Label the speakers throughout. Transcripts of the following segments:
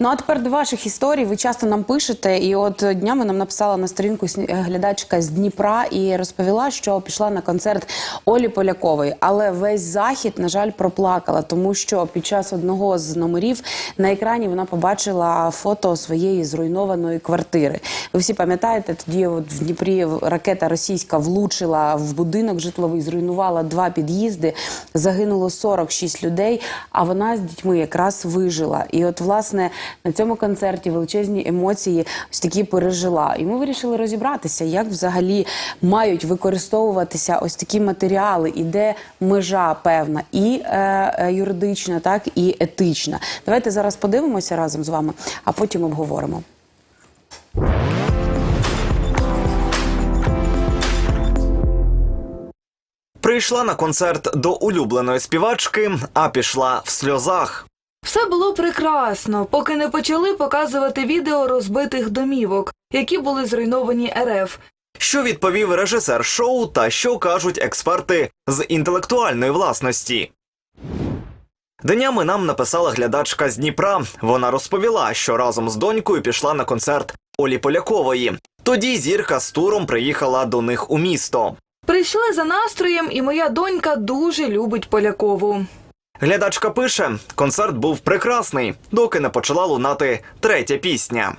Speaker 1: Ну а тепер до ваших історій. Ви часто нам пишете, і от днями нам написала на сторінку сні- глядачка з Дніпра і розповіла, що пішла на концерт Олі Полякової. Але весь захід, на жаль, проплакала, тому що під час одного з номерів на екрані вона побачила фото своєї зруйнованої квартири. Ви всі пам'ятаєте, тоді от в Дніпрі ракета російська влучила в будинок житловий, зруйнувала два під'їзди, загинуло 46 людей. А вона з дітьми якраз вижила. І от власне на цьому концерті величезні емоції ось такі пережила. І ми вирішили розібратися, як взагалі мають використовуватися ось такі матеріали, і де межа певна, і е, е, юридична, так і етична. Давайте зараз подивимося разом з вами, а потім обговоримо.
Speaker 2: Прийшла на концерт до улюбленої співачки, а пішла в сльозах.
Speaker 3: Все було прекрасно, поки не почали показувати відео розбитих домівок, які були зруйновані РФ.
Speaker 2: Що відповів режисер шоу та що кажуть експерти з інтелектуальної власності? Днями нам написала глядачка з Дніпра. Вона розповіла, що разом з донькою пішла на концерт Олі Полякової. Тоді зірка з туром приїхала до них у місто.
Speaker 3: Прийшли за настроєм, і моя донька дуже любить Полякову.
Speaker 2: Глядачка пише: концерт був прекрасний, доки не почала лунати третя пісня.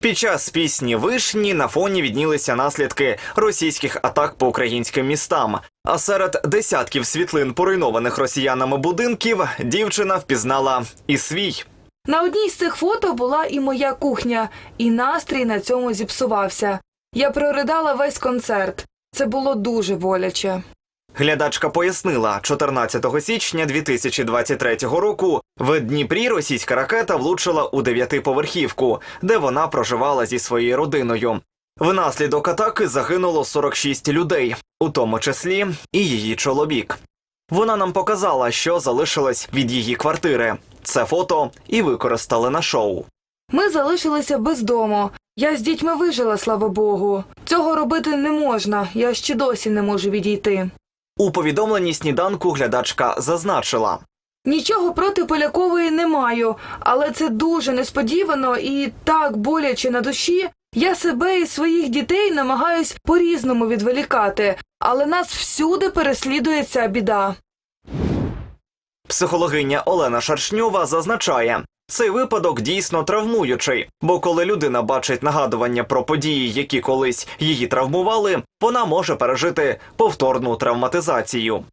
Speaker 2: Під час пісні вишні на фоні віднілися наслідки російських атак по українським містам. А серед десятків світлин поруйнованих росіянами будинків дівчина впізнала і свій.
Speaker 3: На одній з цих фото була і моя кухня, і настрій на цьому зіпсувався. Я проридала весь концерт. Це було дуже боляче.
Speaker 2: Глядачка пояснила, 14 січня 2023 року в Дніпрі російська ракета влучила у дев'ятиповерхівку, де вона проживала зі своєю родиною. Внаслідок атаки загинуло 46 людей, у тому числі і її чоловік. Вона нам показала, що залишилось від її квартири. Це фото і використали на шоу.
Speaker 3: Ми залишилися без дому. Я з дітьми вижила, слава Богу. Цього робити не можна. Я ще досі не можу відійти.
Speaker 2: У повідомленні сніданку глядачка зазначила.
Speaker 3: Нічого проти Полякової не маю, але це дуже несподівано і так боляче на душі. Я себе і своїх дітей намагаюсь по-різному відволікати, але нас всюди переслідує ця біда.
Speaker 2: Психологиня Олена Шаршньова зазначає, цей випадок дійсно травмуючий, бо коли людина бачить нагадування про події, які колись її травмували, вона може пережити повторну травматизацію.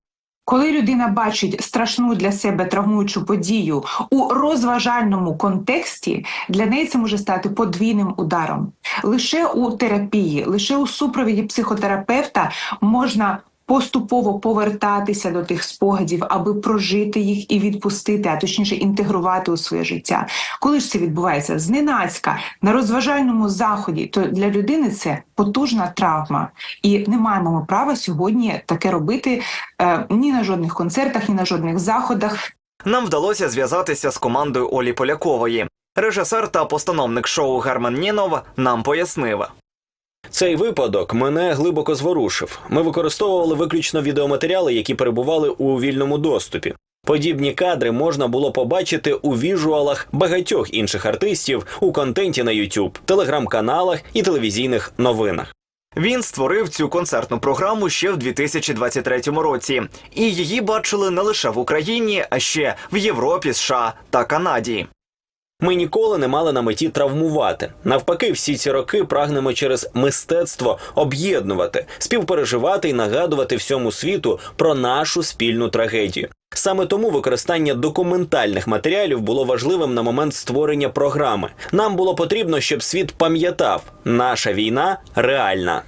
Speaker 4: Коли людина бачить страшну для себе травмуючу подію у розважальному контексті, для неї це може стати подвійним ударом. Лише у терапії, лише у супровіді психотерапевта можна поступово повертатися до тих спогадів, аби прожити їх і відпустити, а точніше інтегрувати у своє життя. Коли ж це відбувається зненацька на розважальному заході, то для людини це потужна травма, і не маємо ми права сьогодні таке робити е, ні на жодних концертах, ні на жодних заходах.
Speaker 2: Нам вдалося зв'язатися з командою Олі Полякової. Режисер та постановник шоу Герман Нінов нам пояснив.
Speaker 5: Цей випадок мене глибоко зворушив. Ми використовували виключно відеоматеріали, які перебували у вільному доступі. Подібні кадри можна було побачити у віжуалах багатьох інших артистів у контенті на YouTube, телеграм-каналах і телевізійних новинах.
Speaker 2: Він створив цю концертну програму ще в 2023 році, і її бачили не лише в Україні, а ще в Європі, США та Канаді.
Speaker 5: Ми ніколи не мали на меті травмувати. Навпаки, всі ці роки прагнемо через мистецтво об'єднувати, співпереживати і нагадувати всьому світу про нашу спільну трагедію. Саме тому використання документальних матеріалів було важливим на момент створення програми. Нам було потрібно, щоб світ пам'ятав, наша війна реальна.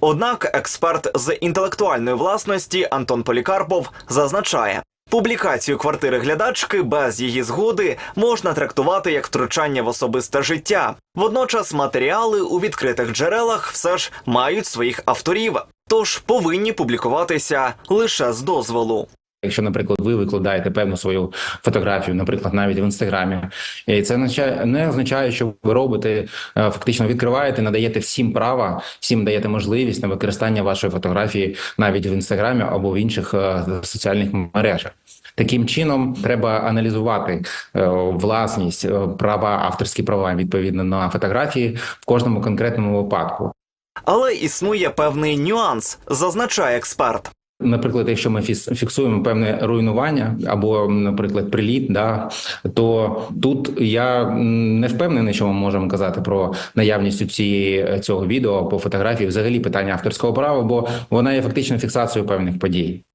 Speaker 2: Однак експерт з інтелектуальної власності Антон Полікарпов зазначає, публікацію квартири глядачки без її згоди можна трактувати як втручання в особисте життя. Водночас матеріали у відкритих джерелах все ж мають своїх авторів, тож повинні публікуватися лише з дозволу.
Speaker 6: Якщо, наприклад, ви викладаєте певну свою фотографію, наприклад, навіть в інстаграмі, і це не означає, що ви робите е, фактично відкриваєте, надаєте всім права, всім даєте можливість на використання вашої фотографії навіть в інстаграмі або в інших е, соціальних мережах. Таким чином треба аналізувати е, власність, права, авторські права відповідно на фотографії в кожному конкретному випадку.
Speaker 2: Але існує певний нюанс, зазначає експерт.
Speaker 6: Наприклад, якщо ми фіксуємо певне руйнування або, наприклад, приліт, да то тут я не впевнений, що ми можемо казати про наявність цієї цього відео по фотографії, взагалі питання авторського права, бо вона є фактично фіксацією певних подій.